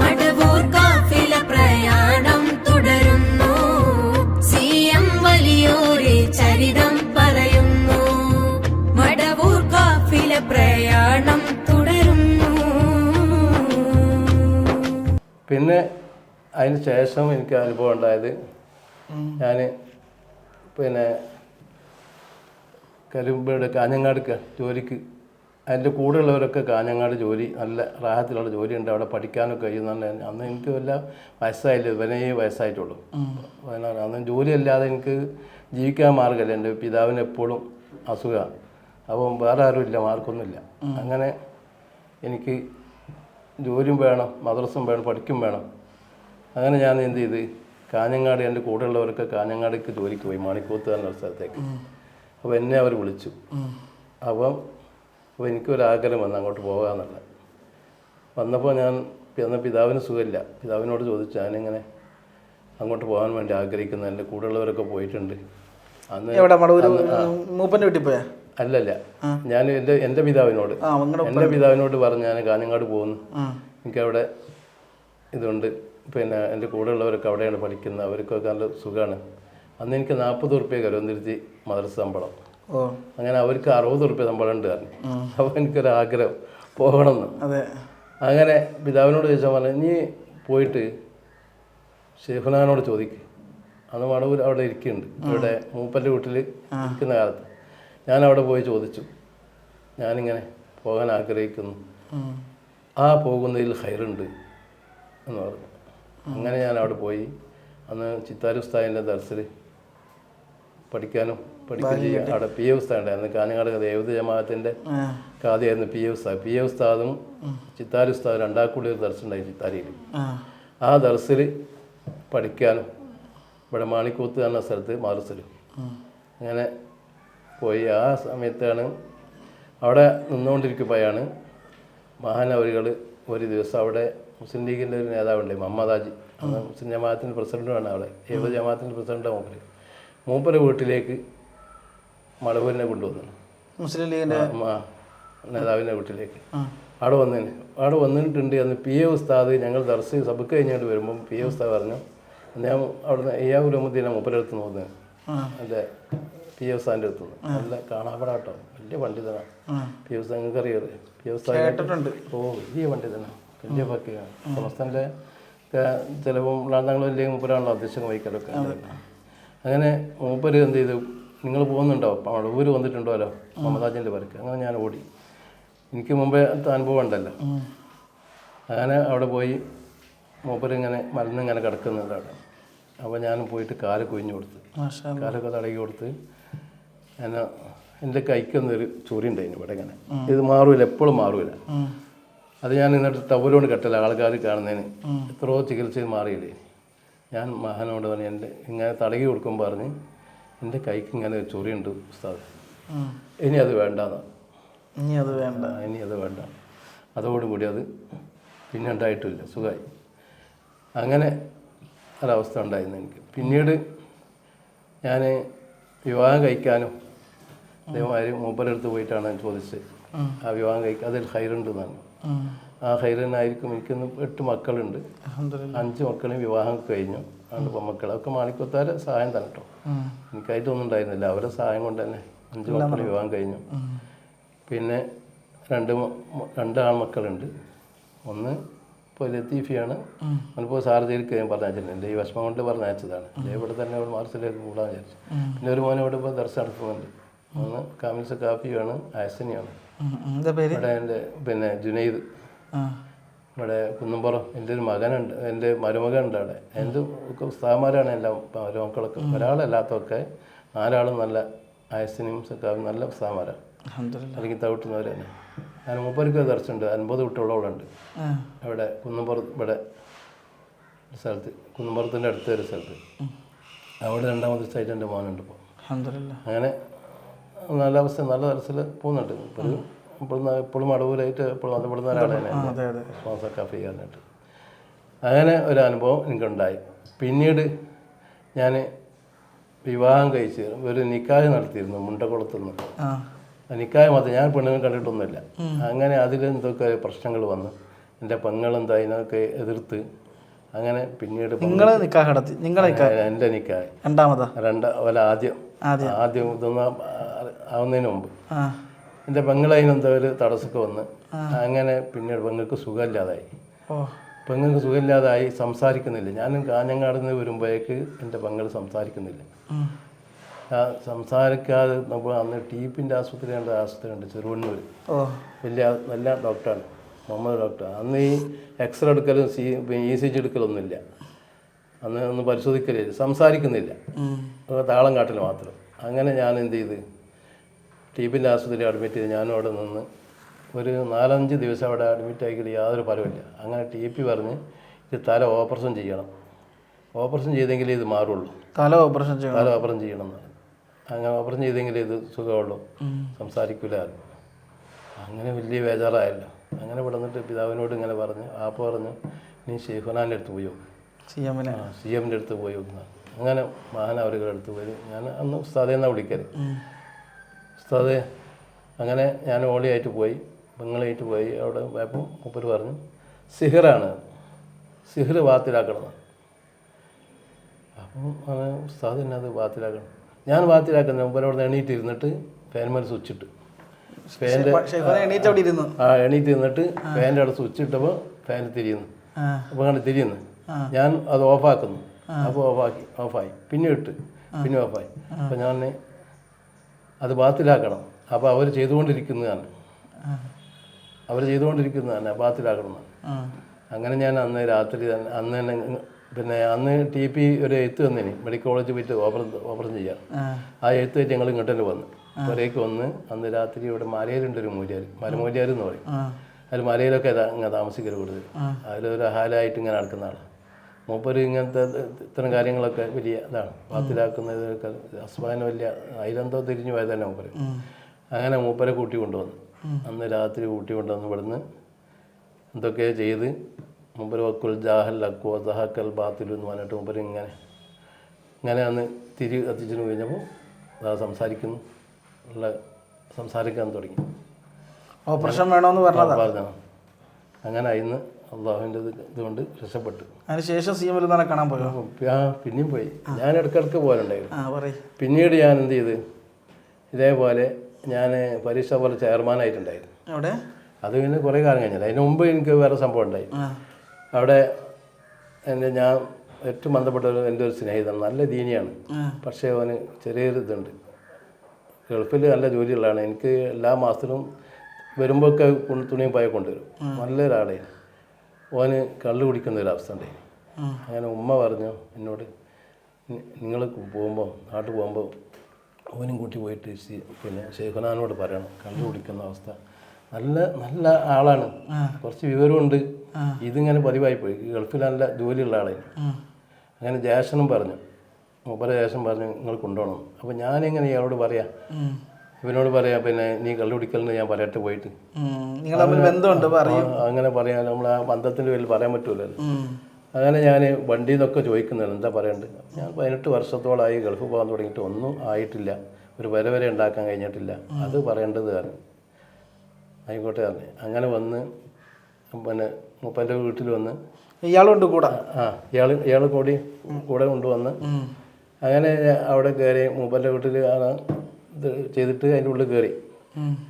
മടവൂർ കാഫില പ്രയാണം തുടരുന്നു. ചരിതം പറയുന്നു. മടവൂർ കാഫില പ്രയാണം തുടരുന്നു. പിന്നെ അതിന് ശേഷം എനിക്ക് അനുഭവം ഉണ്ടായത് ഞാൻ പിന്നെ കരിമ്പേട് കാഞ്ഞങ്ങാട് ജോലിക്ക് അതിന്റെ കൂടെയുള്ളവരൊക്കെ കാഞ്ഞങ്ങാട് ജോലി നല്ല റാഹത്തിലുള്ള ഉണ്ട് അവിടെ പഠിക്കാനൊക്കെ കഴിയുന്നുണ്ട് അന്ന് എനിക്ക് വല്ല വയസ്സായില്ല ഇവനേ വയസ്സായിട്ടുള്ളൂ. പതിനാറ് അന്ന് ജോലിയല്ലാതെ എനിക്ക് ജീവിക്കാൻ മാർഗമല്ല എന്റെ പിതാവിന് എപ്പോഴും അസുഖമാണ് അപ്പം വേറെ ആരുമില്ല ഇല്ല മാർക്കൊന്നുമില്ല അങ്ങനെ എനിക്ക് ജോലിയും വേണം മദ്രസും വേണം പഠിക്കും വേണം. അങ്ങനെ ഞാൻ എന്ത് ചെയ്ത് കാഞ്ഞങ്ങാട് എന്റെ കൂടെയുള്ളവരൊക്കെ കാഞ്ഞങ്ങാടേക്ക് ജോലിക്ക് പോയി മാണിക്കൂത്ത് എന്ന സ്ഥലത്തേക്ക്. അപ്പോൾ എന്നെ അവർ വിളിച്ചു. അപ്പം അപ്പോൾ എനിക്കൊരാഗ്രഹം വന്നു അങ്ങോട്ട് പോകാമെന്നുള്ള. വന്നപ്പോൾ ഞാൻ അന്ന് പിതാവിന് സുഖമില്ല. പിതാവിനോട് ചോദിച്ചു ഞാനിങ്ങനെ അങ്ങോട്ട് പോകാൻ വേണ്ടി ആഗ്രഹിക്കുന്നു. എന്റെ കൂടെയുള്ളവരൊക്കെ പോയിട്ടുണ്ട്. അന്ന് മൂപ്പന്റെ വീട്ടിൽ പോയാ? അല്ലല്ല. ഞാൻ എന്റെ എന്റെ പിതാവിനോട്. എന്റെ പിതാവിനോട് പറഞ്ഞു ഞാൻ കാഞ്ഞങ്ങാട് പോകുന്നു. എനിക്കവിടെ ഇതുണ്ട്. പിന്നെ എന്റെ കൂടെയുള്ളവരൊക്കെ അവിടെയാണ് പഠിക്കുന്നത്. അവർക്കൊക്കെ നല്ല സുഖമാണ്. അന്ന് എനിക്ക് നാൽപ്പത് ഉറുപ്പ്യ കരുവന്തിരിച്ച് മദ്രസ ശമ്പളം. അങ്ങനെ അവർക്ക് അറുപത് റുപ്യ ശമ്പളം ഉണ്ട് പറഞ്ഞു. അപ്പോൾ എനിക്കൊരു ആഗ്രഹം പോകണമെന്ന്. അതെ. അങ്ങനെ പിതാവിനോട് ചോദിച്ചാൽ പറഞ്ഞു നീ പോയിട്ട് ഷെയ്ഖുനാനോട് ചോദിക്ക്. അന്ന് മടവൂർ അവിടെ ഇരിക്കുന്നുണ്ട്. ഇവിടെ മൂപ്പന്റെ വീട്ടിൽ ഇരിക്കുന്ന കാലത്ത്. ഞാൻ അവിടെ പോയി ചോദിച്ചു. ഞാനിങ്ങനെ പോകാൻ ആഗ്രഹിക്കുന്നു. ആ. പോകുന്നതിൽ ഹൈറുണ്ട് എന്ന് പറഞ്ഞു. അങ്ങനെ ഞാൻ അവിടെ പോയി. അന്ന് ചിത്താരി ഉസ്താദിന്റെ ദർസിൽ പഠിക്കാനും ചെയ്യാം. അവിടെ പി എ ഉസ്താദ് ഉണ്ടായിരുന്നു കാഞ്ഞങ്ങാട് ദേവത ജമാഅത്തിന്റെ ആ. കാതിയായിരുന്നു പി എ ഉസ്താദ്. പി എ ഉസ്താദും ചിത്താരി ഉസ്താദ് രണ്ടാക്കൂടി ഒരു ദർശനം ഉണ്ടായി ചിത്താരിയിൽ ആ. ദർസിൽ പഠിക്കാനും ഇവിടെ മാണിക്കൂത്ത് എന്ന സ്ഥലത്ത് മാർസിൽ അങ്ങനെ പോയി. ആ സമയത്താണ് അവിടെ നിന്നുകൊണ്ടിരിക്കുമ്പോഴാണ് മഹാനവരികൾ ഒരു ദിവസം അവിടെ മുസ്ലിം ലീഗിന്റെ ഒരു നേതാവുണ്ട് മമ്മദാജി മുസ്ലിം ജമാഅത്തിന്റെ പ്രസിഡന്റുമാണ് അവിടെ. ഏത് ജമാഅത്തിന്റെ പ്രസിഡന്റാണ് മൂപ്പര്? മൂപ്പര് വീട്ടിലേക്ക് മടവൂരിനെ കൊണ്ടുവന്നു. മുസ്ലിം ലീഗിന്റെ നേതാവിന്റെ നേതാവിന്റെ വീട്ടിലേക്ക്. അവിടെ വന്നതിന് അവിടെ വന്നിട്ടുണ്ട് അന്ന് പി എ ഉസ്താദ് ഞങ്ങൾ ദർശി സബക്ക് കഴിഞ്ഞിട്ട് വരുമ്പോൾ പി എ ഉസ്താദ് പറഞ്ഞു ഞാൻ അവിടുന്ന് ഇയാവുലമുദ്ദീനെ മൂപ്പരടുത്ത് നോക്കുന്നത് ആ. എന്റെ പി എ ഉസ്താദിന്റെ അടുത്ത് നിന്ന് നല്ല കാണാപ്പെടാട്ടോ വലിയ പണ്ഡിതനാണ്. പി എ ഉസ്താദ് നിങ്ങൾക്ക് അറിയാറ് പി എ ഉസ്താദ് ഓ വലിയ പണ്ഡിതനാണ് വലിയ ഭക്തിയാണ്. സംസ്ഥാനത്തെ ചിലപ്പോൾ ഞങ്ങൾ വലിയ മൂപ്പരാണല്ലോ അധ്യക്ഷൻ വഹിക്കലൊക്കെ. അങ്ങനെ മൂപ്പര് എന്ത് ചെയ്തു? നിങ്ങൾ പോകുന്നുണ്ടോ? ഊര് വന്നിട്ടുണ്ടോ മമതാജിന്റെ പരക്ക് അങ്ങനെ ഞാൻ ഓടി. എനിക്ക് മുമ്പേ അനുഭവം ഉണ്ടല്ലോ. അങ്ങനെ അവിടെ പോയി മൂപ്പരിങ്ങനെ മരുന്നിങ്ങനെ കിടക്കുന്നുണ്ട് അവിടെ അപ്പോൾ ഞാൻ പോയിട്ട് കാൽ കുഴിഞ്ഞു കൊടുത്ത്. കാലൊക്കെ തടകി കൊടുത്ത് എന്നെ എന്റെ കൈക്കൊന്നൊരു ചൊറി ഉണ്ടായിരുന്നു ഇവിടെ ഇങ്ങനെ. ഇത് മാറൂല എപ്പോഴും മാറൂല. അത് ഞാൻ എന്നിട്ട് തവലോട് കെട്ടല ആൾക്കാർ കാണുന്നതിന്. എത്രയോ ചികിത്സയിൽ മാറിയില്ലേ. ഞാൻ മഹനോട് പറഞ്ഞു എന്റെ ഇങ്ങനെ തടകി കൊടുക്കുമ്പോൾ പറഞ്ഞ് എന്റെ കൈക്ക് ഇങ്ങനെ ചൊറിയുണ്ട് ഉസ്താദ്. ഇനി അത് വേണ്ട ഇനി അത് വേണ്ട. ഇനി അത് വേണ്ട. അതോടുകൂടി അത് പിന്നെ ഉണ്ടായിട്ടില്ല സുഖമായി അങ്ങനെ ഒരവസ്ഥ ഉണ്ടായിരുന്നു എനിക്ക്. പിന്നീട് ഞാൻ വിവാഹം കഴിക്കാനും അതേമാതിരി മൂപ്പരടുത്ത് പോയിട്ടാണ് ഞാൻ ചോദിച്ചത്. ആ വിവാഹം കഴിക്കാൻ അതിൽ ഹൈറുണ്ടെന്നാണ്. ആ ഹൈറനായിരിക്കും. എനിക്കിന്ന് എട്ട് മക്കളുണ്ട്. അഞ്ച് മക്കളെയും വിവാഹം കഴിഞ്ഞു. രണ്ട് പെൺമക്കൾ ഒക്കെ മാണിക്കൊത്താരെ സഹായം തന്നെ കേട്ടോ. എനിക്കായിട്ടൊന്നും ഉണ്ടായിരുന്നില്ല. അവരുടെ സഹായം കൊണ്ട് തന്നെ അഞ്ച് മക്കളെ വിവാഹം കഴിഞ്ഞു. പിന്നെ രണ്ട് രണ്ട് ആൺമക്കളുണ്ട്. ഒന്ന് ഇപ്പോൾ ലത്തീഫിയാണ്. അവനിപ്പോൾ സാർജയിലേക്ക് ഞാൻ പറഞ്ഞയച്ചിട്ടുണ്ട് എന്റെ ഈ വിഷമം കൊണ്ട് പറഞ്ഞയച്ചതാണ്. ഇവിടെ തന്നെ അവിടെ മാർച്ചിലേക്ക് കൂടാൻ വിചാരിച്ചു. പിന്നെ ഒരു മോനെ ഇവിടെ ഇപ്പോൾ ദർശനം നടത്തുന്നുണ്ട്. ഒന്ന് കാമിൽസ് കാഫിയാണ് ഇവിടെ എന്റെ പിന്നെ ജുനൈദ്. ഇവിടെ കുന്നുംപുറം എന്റെ ഒരു മകനുണ്ട് എന്റെ മരുമകനുണ്ട് അവിടെ. എന്റെ ഒക്കെ ഉസ്താമാരാണ് എല്ലാം മരുമക്കളൊക്കെ. ഒരാളല്ലാത്തൊക്കെ നാലാളും നല്ല ആയസിനും സക്കാവും നല്ല ഉസ്താമാരാണ്. അല്ലെങ്കിൽ തവിട്ടുന്നവർ തന്നെ ഞാൻ മൂപ്പർക്ക് ദർശനമുണ്ട് അൻപത് കുട്ടികളോളുണ്ട്. അവിടെ ഉണ്ട് അവിടെ കുന്നുംപുറത്ത് ഇവിടെ ഒരു സ്ഥലത്ത് കുന്നുംപുറത്തിന്റെ അടുത്ത ഒരു സ്ഥലത്ത്. അവിടെ രണ്ടാമത്തെ സൈറ്റ് എന്റെ മോനുണ്ട് ഇപ്പോൾ. അങ്ങനെ നല്ല അവസ്ഥ നല്ല തരത്തിൽ പോകുന്നുണ്ട്. ഇപ്പോൾ ഒരു ഇപ്പോഴും എപ്പോഴും അടവിലായിട്ട് എപ്പോഴും അതെ അതെ സ്പോൺസർ കാഫി ചെയ്യാനായിട്ട് അങ്ങനെ ഒരു അനുഭവം എനിക്കുണ്ടായി. പിന്നീട് ഞാൻ വിവാഹം കഴിച്ച് ഒരു നിക്കാഹ് നടത്തിയിരുന്നു മുണ്ടക്കുളത്തു നിന്ന്. നിക്കാഹ് മാത്രം ഞാൻ പെണ്ണുങ്ങൾ കണ്ടിട്ടൊന്നുമില്ല. അങ്ങനെ അതിൽ എന്തൊക്കെ പ്രശ്നങ്ങൾ വന്നു എന്റെ പെങ്ങളെന്താ അതിനൊക്കെ എതിർത്ത് അങ്ങനെ പിന്നീട് നിങ്ങൾ നിക്കാഹ് നടത്തി നിങ്ങളെ എന്റെ നിക്കാഹ്. രണ്ടാമതാ? രണ്ടാ ആദ്യം ആദ്യം. ഇതൊന്നും ആവുന്നതിന് മുമ്പ്. ആ. എന്റെ പെങ്ങളതിനെന്തോ ഒരു തടസ്സമൊക്കെ വന്ന് അങ്ങനെ പിന്നെ പെങ്ങൾക്ക് സുഖമില്ലാതായി. പെങ്ങൾക്ക് സുഖമില്ലാതായി സംസാരിക്കുന്നില്ല. ഞാനും കാഞ്ഞങ്ങാട് നിന്ന് വരുമ്പോഴേക്ക് എന്റെ പെങ്ങൾ സംസാരിക്കുന്നില്ല. സംസാരിക്കാതെ നമ്മൾ അന്ന് ടീപ്പിന്റെ ആശുപത്രി ഉണ്ട് ആശുപത്രി ഉണ്ട് ചെറുവണ്ണൂർ വലിയ നല്ല ഡോക്ടറാണ് മുഹമ്മദ് ഡോക്ടർ അന്ന് ഈ എക്സ്റേ എടുക്കലും സി ഇ സി ജി എടുക്കലൊന്നുമില്ല. അന്ന് ഒന്നും പരിശോധിക്കലില്ല സംസാരിക്കുന്നില്ല. താളം കാട്ടൽ മാത്രം. അങ്ങനെ ഞാൻ എന്ത് ചെയ്ത്? ടീപ്പിന്റെ ആശുപത്രി അഡ്മിറ്റ് ചെയ്ത് ഞാനും അവിടെ നിന്ന് ഒരു നാലഞ്ച് ദിവസം അവിടെ അഡ്മിറ്റ് ആക്കിയിട്ട് യാതൊരു ഫലമില്ല അങ്ങനെ ടി പി പറഞ്ഞ് ഇത് തല ഓപ്പറേഷൻ ചെയ്യണം. ഓപ്പറേഷൻ ചെയ്തെങ്കിലേ ഇത് മാറുള്ളൂ. തല ഓപ്പറേഷൻ ചെയ്യണം. തല ഓപ്പറേഷൻ ചെയ്യണം എന്നാണ്. അങ്ങനെ ഓപ്പറേഷൻ ചെയ്തെങ്കിലേ ഇത് സുഖമുള്ളൂ. സംസാരിക്കില്ല അങ്ങനെ വലിയ ബേജാറായല്ലോ. അങ്ങനെ ഇവിടെ നിന്നിട്ട് പിതാവിനോട് ഇങ്ങനെ പറഞ്ഞു ആപ്പ പറഞ്ഞു നീ ഷെയ്ഖുനാന്റെ അടുത്ത് പോയോ സി എമ്മിനെ. ആ സി എമ്മിന്റെ അടുത്ത് പോയി അങ്ങനെ മഹാൻ അവരുടെ അടുത്ത് പോയി. ഞാൻ അന്ന് ഉസ്താദെ വിളിക്കരുത് ഉസ്താദെ അങ്ങനെ ഞാൻ ഓളിയായിട്ട് പോയി പെങ്ങളായിട്ട് പോയി അവിടെ പോയപ്പോൾ മുപ്പര് പറഞ്ഞു സിഹറാണ്. സിഹർ വാത്തിലാക്കണം അപ്പം അങ്ങനെ ഉസ്താദ് തന്നെ അത് വാത്തിലാക്കണം ഞാൻ വാത്തിലാക്കുന്ന മുമ്പ് അവിടെ എണീറ്റ് ഇരുന്നിട്ട് ഫാൻമേൽ സ്വിച്ചിട്ട് ഫാന്റെ ആ എണീറ്റ് ഇരുന്നിട്ട് ഫാന്റെ അവിടെ സ്വിച്ച് ഇട്ടപ്പോൾ ഫാൻ തിരിയുന്നു. അപ്പോൾ അങ്ങനെ തിരിയുന്നു. ഞാൻ അത് ഓഫാക്കുന്നു അപ്പോൾ ഓഫാക്കി ഓഫായി പിന്നെ ഇട്ട്. പിന്നെ ഓഫായി അപ്പോൾ ഞാൻ അത് ബാത്തിലാക്കണം. അപ്പോൾ അവർ ചെയ്തുകൊണ്ടിരിക്കുന്നതാണ്. അവർ ചെയ്തുകൊണ്ടിരിക്കുന്നതാണ് ബാത്തിലാക്കണം അങ്ങനെ ഞാൻ അന്ന് രാത്രി തന്നെ അന്ന് തന്നെ പിന്നെ അന്ന് ടി പി ഒരു എഴുത്ത് വന്നേനി മെഡിക്കൽ കോളേജിൽ പോയിട്ട് ഓപ്പറേഷൻ ഓപ്പറേഷൻ ചെയ്യാം ആ. എഴുത്ത് വെച്ച് ഞങ്ങൾ ഇങ്ങോട്ട് തന്നെ വന്നു ഒരേക്ക് വന്ന് അന്ന് രാത്രി ഇവിടെ മലയിലുണ്ട് ഒരു മൂല്യാർ മലമൂല്യാർ എന്ന് പറയും. അതിൽ മലയിലൊക്കെ താമസിക്കരുത് താമസിക്കൽ കൂടുതൽ. അതിലൊരു ഹാലായിട്ട് ഇങ്ങനെ നടക്കുന്ന ആളാണ് മൂപ്പര് ഇങ്ങനത്തെ ഇത്തരം കാര്യങ്ങളൊക്കെ വലിയ ഇതാണ്. പാത്തിലാക്കുന്നതൊക്കെ അസ്മാന് വലിയ അതിലെന്തോ തിരിഞ്ഞു പോയത് തന്നെ മൂപ്പര് അങ്ങനെ മൂപ്പരെ കൂട്ടി കൊണ്ടുവന്നു. അന്ന് രാത്രി കൂട്ടി കൊണ്ടുവന്ന് ഇവിടുന്ന് എന്തൊക്കെ ചെയ്ത് മൂപ്പര് വക്കുൽ ജാഹൽ അക്കോ സഹക്കൽ ബാത്തിലു എന്ന് പറഞ്ഞിട്ട് മൂപ്പര് ഇങ്ങനെ ഇങ്ങനെ അന്ന് തിരി കത്തിച്ചിട്ട് കഴിഞ്ഞപ്പോൾ അതാ സംസാരിക്കുന്നു. ഉള്ള സംസാരിക്കാൻ തുടങ്ങി. ഓപ്പറേഷൻ വേണമെന്ന് പറഞ്ഞു അങ്ങനെ ഇന്ന് അള്ളാഹുവിന്റെ ഇത് ഇതുകൊണ്ട് രക്ഷപ്പെട്ടു. അതിനുശേഷം സി എം കാണാൻ പോയോ? ആ പിന്നെയും പോയി. ഞാൻ ഇടയ്ക്കിടയ്ക്ക് പോലുണ്ടായിരുന്നു പറയ്. പിന്നീട് ഞാൻ എന്ത് ചെയ്ത്? ഇതേപോലെ ഞാൻ പരീക്ഷ പോലെ ചെയർമാനായിട്ടുണ്ടായിരുന്നു അവിടെ അത് പിന്നെ കുറേ കാലം കഴിഞ്ഞില്ല. അതിന് മുമ്പ് എനിക്ക് വേറെ സംഭവം ഉണ്ടായി. അവിടെ എന്റെ ഞാൻ ഏറ്റവും ബന്ധപ്പെട്ട ഒരു എന്റെ ഒരു സ്നേഹിതൻ നല്ല ദീനിയാണ്. പക്ഷേ അവന് ചെറിയൊരു ഇതുണ്ട്. ഗൾഫിൽ നല്ല ജോലിയുള്ളതാണ്. എനിക്ക് എല്ലാ മാസത്തിലും വരുമ്പോഴൊക്കെ തുണിയും പായ കൊണ്ടുവരും. നല്ലൊരാളെ ഓന് കള്ളു കുടിക്കുന്ന ഒരു അവസ്ഥ ഉണ്ടായി അങ്ങനെ ഉമ്മ പറഞ്ഞു എന്നോട് നിങ്ങൾ പോകുമ്പോൾ നാട്ടിൽ പോകുമ്പോൾ ഓനും കൂട്ടി പോയിട്ട് പിന്നെ ഷെയ്ഖുനാനോട് പറയണം കള്ളു കുടിക്കുന്ന അവസ്ഥ. നല്ല നല്ല ആളാണ്. കുറച്ച് വിവരമുണ്ട്. ഇതിങ്ങനെ പതിവായി പോയി. ഗൾഫിൽ നല്ല ജോലിയുള്ള ആളായി. അങ്ങനെ ജേഷനും പറഞ്ഞു മൂപ്പര ജേഷൻ പറഞ്ഞു നിങ്ങൾ കൊണ്ടുപോകണം. അപ്പോൾ ഞാനെങ്ങനെ ഇയാളോട് പറയാം. ഇവനോട് പറയാ പിന്നെ നീ കള്ളു കുടിക്കലെന്ന് ഞാൻ പറയട്ടെ പോയിട്ട്. നിങ്ങൾ തമ്മിൽ ബന്ധമുണ്ട് പറയും. അങ്ങനെ പറയാൻ നമ്മൾ ആ ബന്ധത്തിന്റെ പേരിൽ പറയാൻ പറ്റൂലല്ലോ. അങ്ങനെ ഞാൻ വണ്ടിയിൽ നിന്നൊക്കെ ചോദിക്കുന്നുണ്ട് എന്താ പറയണ്ട്? ഞാൻ പതിനെട്ട് വർഷത്തോളമായി ഗൾഫ് പോകാൻ തുടങ്ങിയിട്ട് ഒന്നും ആയിട്ടില്ല. ഒരു വര വരെ ഉണ്ടാക്കാൻ കഴിഞ്ഞിട്ടില്ല. അത് പറയേണ്ടത് കാരണം ആയിക്കോട്ടെ പറഞ്ഞു. അങ്ങനെ വന്ന് പിന്നെ മുപ്പന്റെ വീട്ടിൽ വന്ന് ഇയാളുണ്ട് കൂടെ? ആ ഇയാൾ ഇയാൾ കൂടി കൂടെ കൊണ്ടുവന്ന്. അങ്ങനെ അവിടെ കയറി മൂപ്പന്റെ വീട്ടിൽ ആണ് ഇത് ചെയ്തിട്ട് അതിന്റെ ഉള്ളിൽ കയറി.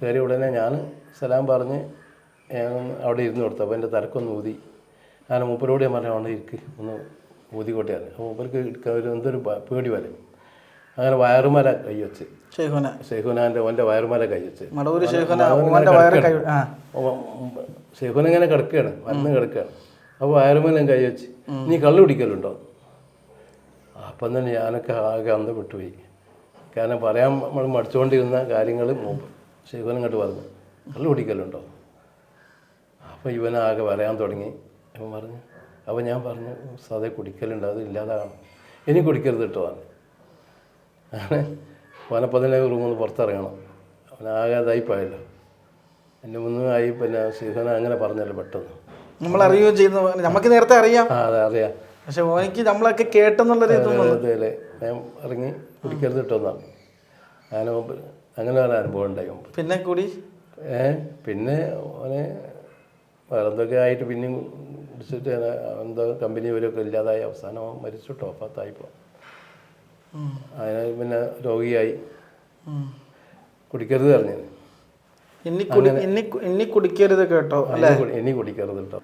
കയറി ഉടനെ ഞാൻ സലാം പറഞ്ഞ് അവിടെ ഇരുന്ന് കൊടുത്തു. അപ്പോൾ എന്റെ തലക്കൊന്ന് ഊതി. ഞാൻ മൂപ്പരോട് ഞാൻ പറഞ്ഞു അവിടെ ഇരിക്ക്. ഒന്ന് ഊതിക്കോട്ടെ പറഞ്ഞു. അപ്പോൾ മൂപ്പർക്ക് എടുക്കാൻ ഒരു എന്തൊരു പേടി വരെ അങ്ങനെ വയറുമല കൈ വെച്ച്. ഷെയ്ഖുന ഷെയ്ഖുനാന്റെ ഓന്റെ വയറുമല കൈ വെച്ച്. ഷെയ്ഖുന ഇങ്ങനെ കിടക്കുകയാണ് വന്ന് കിടക്കുകയാണ് അപ്പോൾ വയറുമല കൈ വെച്ച്. നീ കള്ളു കുടിക്കലുണ്ടോ? അപ്പം തന്നെ ഞാനൊക്കെ ആകെ അന്ന് വിട്ടുപോയി. കാരണം പറയാൻ നമ്മൾ മടിച്ചുകൊണ്ടിരുന്ന കാര്യങ്ങൾ ശിവൻ ഇങ്ങോട്ട് പറഞ്ഞു കള്ളു കുടിക്കലുണ്ടോ? അപ്പോൾ ഇവനാകെ പറയാൻ തുടങ്ങി. ഇവൻ പറഞ്ഞു അപ്പോൾ ഞാൻ പറഞ്ഞു സതേ കുടിക്കലുണ്ട് അത് ഇല്ലാതാകണം. ഇനി കുടിക്കരുത് കേട്ടോ പറഞ്ഞു. അങ്ങനെ അവനപ്പം തന്നെ റൂമിൽ നിന്ന് പുറത്തിറങ്ങണം. അവനാകെ അതായിപ്പോയല്ലോ പോയല്ലോ. എന്റെ ആയി പിന്നെ ശിവന അങ്ങനെ പറഞ്ഞല്ലോ പെട്ടെന്ന്. നമ്മൾ അറിയുകയും ചെയ്യുന്ന. നമുക്ക് നേരത്തെ അറിയാം. ആ അതെ അറിയാം. പക്ഷെ ഓനിക്ക് നമ്മളൊക്കെ കേട്ടെന്നുള്ളൊരു ഇതൊന്നും അതേലെ ഞാൻ ഇറങ്ങി. കുടിക്കരുത് കിട്ടുമെന്നാണ് അങ്ങനെ മുമ്പ് അങ്ങനെ ഒരു അനുഭവം ഉണ്ടായി മുമ്പ് പിന്നെ കൂടി? ഏ പിന്നെ അവനെ വേറെ എന്തൊക്കെ ആയിട്ട് പിന്നെയും കുടിച്ചിട്ട് എന്തോ കമ്പനി ഇവരൊക്കെ ഇല്ലാതായി. അവസാനം മരിച്ചിട്ടോ ഉം. അതിന് പിന്നെ രോഗിയായി. കുടിക്കരുത് പറഞ്ഞു ഇനി കുടി ഇനി ഇനി കുടിക്കരുത് കേട്ടോ ഇനി കുടിക്കരുത് കേട്ടോ